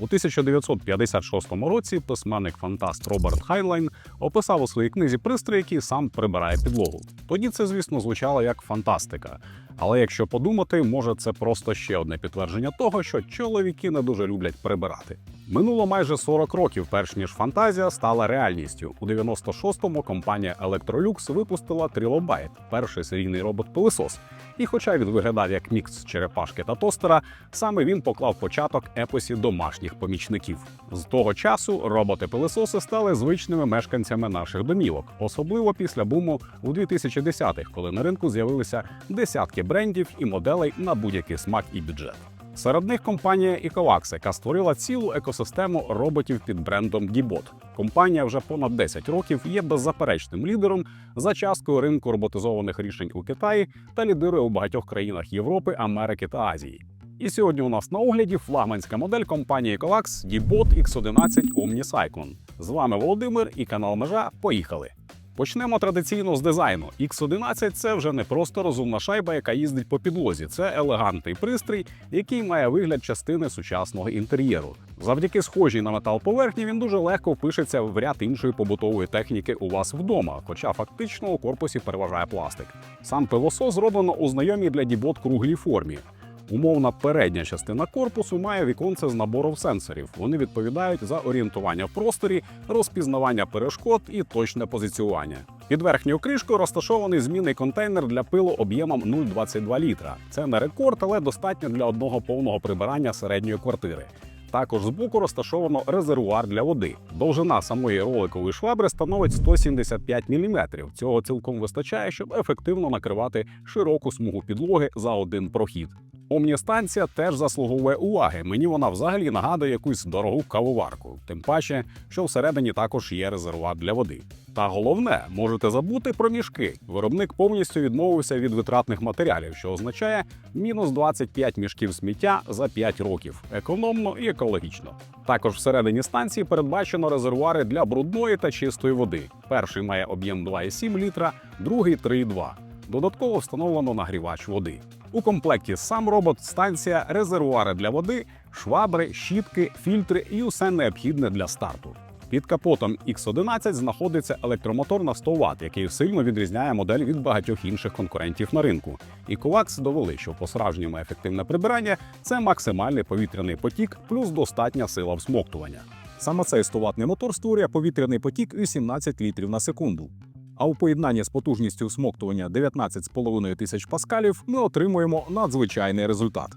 У 1956 році письменник фантаст Роберт Хайлайн описав у своїй книзі пристрій, який сам прибирає підлогу. Тоді це, звісно, звучало як фантастика. Але якщо подумати, може це просто ще одне підтвердження того, що чоловіки не дуже люблять прибирати. Минуло майже 40 років, перш ніж фантазія стала реальністю. У 96-му компанія Electrolux випустила Trilobite, перший серійний робот-пилисос. І хоча він виглядав як мікс черепашки та тостера, саме він поклав початок епосі домашніх помічників. З того часу роботи-пилисоси стали звичними мешканцями наших домівок, особливо після буму у 2010-х, коли на ринку з'явилися десятки брендів і моделей на будь-який смак і бюджет. Серед них компанія Ecovax, яка створила цілу екосистему роботів під брендом Dibot. Компанія вже понад 10 років є беззаперечним лідером за часткою ринку роботизованих рішень у Китаї та лідирує у багатьох країнах Європи, Америки та Азії. І сьогодні у нас на огляді флагманська модель компанії Ecovax Dibot X11 OmniCyclone. З вами Володимир і канал Межа. Поїхали! Почнемо традиційно з дизайну. X11 – це вже не просто розумна шайба, яка їздить по підлозі. Це елегантний пристрій, який має вигляд частини сучасного інтер'єру. Завдяки схожій на метал поверхні він дуже легко впишеться в ряд іншої побутової техніки у вас вдома, хоча фактично у корпусі переважає пластик. Сам пилосос зроблено у знайомій для дібот круглій формі. Умовна передня частина корпусу має віконце з набором сенсорів. Вони відповідають за орієнтування в просторі, розпізнавання перешкод і точне позиціювання. Під верхньою кришкою розташований змінний контейнер для пилу об'ємом 0,22 літра. Це не рекорд, але достатньо для одного повного прибирання середньої квартири. Також збоку розташовано резервуар для води. Довжина самої роликової швабри становить 175 мм. Цього цілком вистачає, щоб ефективно накривати широку смугу підлоги за один прохід. Омністанція теж заслуговує уваги. Мені вона взагалі нагадує якусь дорогу кавоварку, тим паче, що всередині також є резервуар для води. Та головне, можете забути про мішки. Виробник повністю відмовився від витратних матеріалів, що означає мінус 25 мішків сміття за 5 років, економно і екологічно. Також всередині станції передбачено резервуари для брудної та чистої води. Перший має об'єм 2,7 літра, другий 3,2. Додатково встановлено нагрівач води. У комплекті сам робот, станція, резервуари для води, швабри, щітки, фільтри і усе необхідне для старту. Під капотом X11 знаходиться електромотор на 100 Вт, який сильно відрізняє модель від багатьох інших конкурентів на ринку. І Kovacs довели, що по-справжньому ефективне прибирання це максимальний повітряний потік плюс достатня сила всмоктування. Саме цей 100 ваттний мотор створює повітряний потік у 17 літрів на секунду. А у поєднанні з потужністю всмоктування 19,5 тисяч паскалів ми отримуємо надзвичайний результат.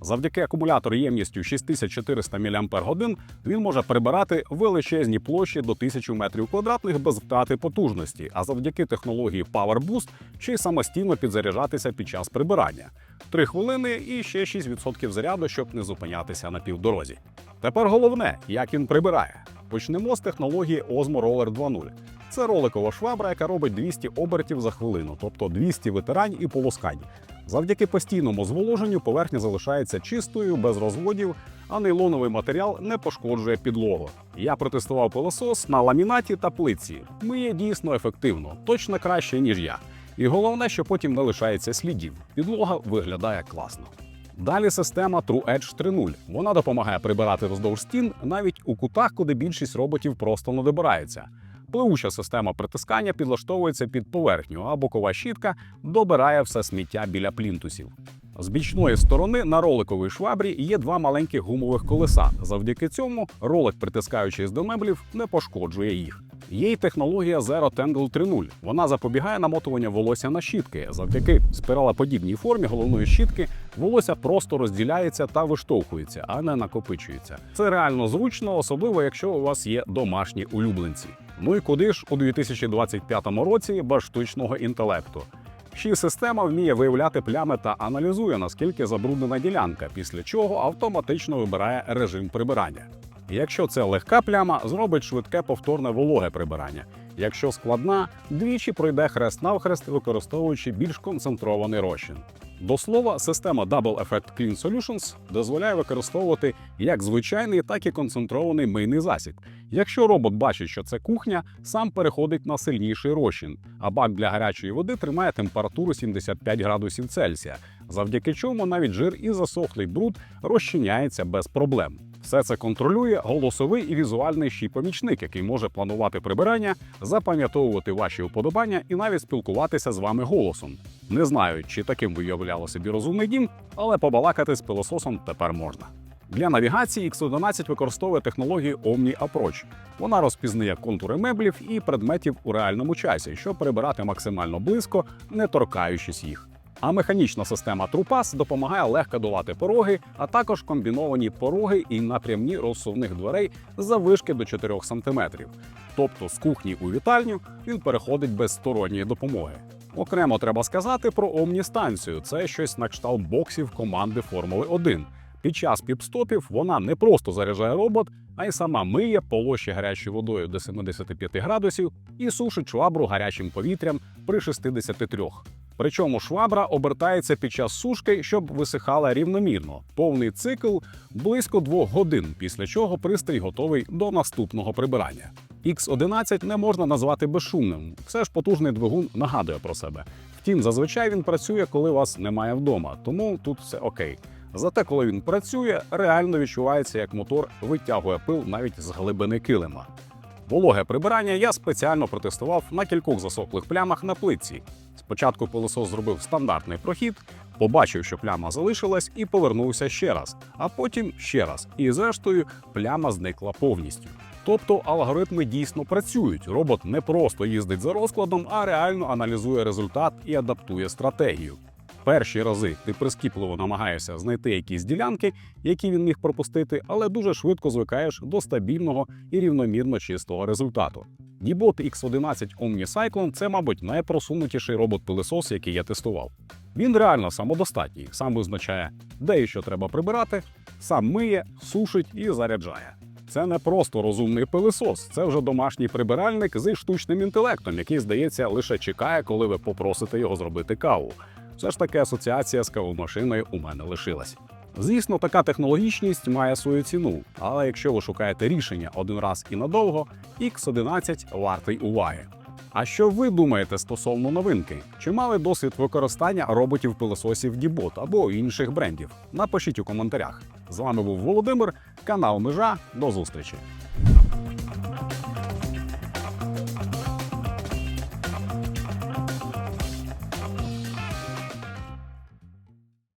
Завдяки акумулятору ємністю 6400 мАч він може прибирати величезні площі до 1000 метрів квадратних без втрати потужності, а завдяки технології Power Boost ще самостійно підзаряджатися під час прибирання. 3 хвилини і ще 6% заряду, щоб не зупинятися на півдорозі. Тепер головне, як він прибирає. Почнемо з технології Osmo Roller 2.0. Це роликова швабра, яка робить 200 обертів за хвилину, тобто 200 витирань і полоскань. Завдяки постійному зволоженню поверхня залишається чистою, без розводів, а нейлоновий матеріал не пошкоджує підлогу. Я протестував пилосос на ламінаті та плитці. Миє дійсно ефективно, точно краще, ніж я. І головне, що потім не лишається слідів. Підлога виглядає класно. Далі система True Edge 3.0. Вона допомагає прибирати вздовж стін навіть у кутах, куди більшість роботів просто не добирається. Пливуча система притискання підлаштовується під поверхню, а бокова щітка добирає все сміття біля плінтусів. З бічної сторони на роликовій швабрі є два маленьких гумових колеса. Завдяки цьому ролик, притискаючись до меблів, не пошкоджує їх. Є й технологія Zero Tangle 3.0. Вона запобігає намотуванню волосся на щітки. Завдяки спиралеподібній формі головної щітки волосся просто розділяється та виштовхується, а не накопичується. Це реально зручно, особливо якщо у вас є домашні улюбленці. Ну і куди ж у 2025 році без штучного інтелекту? Й система вміє виявляти плями та аналізує, наскільки забруднена ділянка, після чого автоматично вибирає режим прибирання. Якщо це легка пляма, зробить швидке повторне вологе прибирання. Якщо складна, двічі пройде хрест навхрест, використовуючи більш концентрований розчин. До слова, система Double Effect Clean Solutions дозволяє використовувати як звичайний, так і концентрований мийний засіб. Якщо робот бачить, що це кухня, сам переходить на сильніший розчин, а бак для гарячої води тримає температуру 75 градусів Цельсія, завдяки чому навіть жир і засохлий бруд розчиняється без проблем. Все це контролює голосовий і візуальний ще й помічник, який може планувати прибирання, запам'ятовувати ваші уподобання і навіть спілкуватися з вами голосом. Не знаю, чи таким виявляло собі розумний дім, але побалакати з пилососом тепер можна. Для навігації X11 використовує технологію Omni Approach. Вона розпізнає контури меблів і предметів у реальному часі, щоб перебирати максимально близько, не торкаючись їх. А механічна система TruePass допомагає легко долати пороги, а також комбіновані пороги і напрямні розсувних дверей заввишки до 4 см. Тобто з кухні у вітальню він переходить без сторонньої допомоги. Окремо треба сказати про омністанцію. Це щось на кшталт боксів команди Формули 1. Під час піпстопів вона не просто заряджає робот, а й сама миє полощі гарячою водою до 75 градусів і сушить швабру гарячим повітрям при 63. Причому швабра обертається під час сушки, щоб висихала рівномірно. Повний цикл близько двох годин, після чого пристрій готовий до наступного прибирання. X11 не можна назвати безшумним. Все ж потужний двигун нагадує про себе. Втім, зазвичай він працює, коли вас немає вдома, тому тут все окей. Зате, коли він працює, реально відчувається, як мотор витягує пил навіть з глибини килима. Вологе прибирання я спеціально протестував на кількох засохлих плямах на плитці. Спочатку пилосос зробив стандартний прохід, побачив, що пляма залишилась, і повернувся ще раз, а потім ще раз. І зрештою пляма зникла повністю. Тобто алгоритми дійсно працюють. Робот не просто їздить за розкладом, а реально аналізує результат і адаптує стратегію. Перші рази ти прискіпливо намагаєшся знайти якісь ділянки, які він міг пропустити, але дуже швидко звикаєш до стабільного і рівномірно чистого результату. Дібот X11 OmniCyclone – це, мабуть, найпросунутіший робот-пилисос, який я тестував. Він реально самодостатній, сам визначає, де і що треба прибирати, сам миє, сушить і заряджає. Це не просто розумний пилисос, це вже домашній прибиральник зі штучним інтелектом, який, здається, лише чекає, коли ви попросите його зробити каву. Все ж таки асоціація з кавомашиною у мене лишилась. Звісно, така технологічність має свою ціну, але якщо ви шукаєте рішення один раз і надовго, X11 вартий уваги. А що ви думаєте стосовно новинки? Чи мали досвід використання роботів-пилососів Дібот або інших брендів? Напишіть у коментарях. З вами був Володимир, канал Межа. До зустрічі.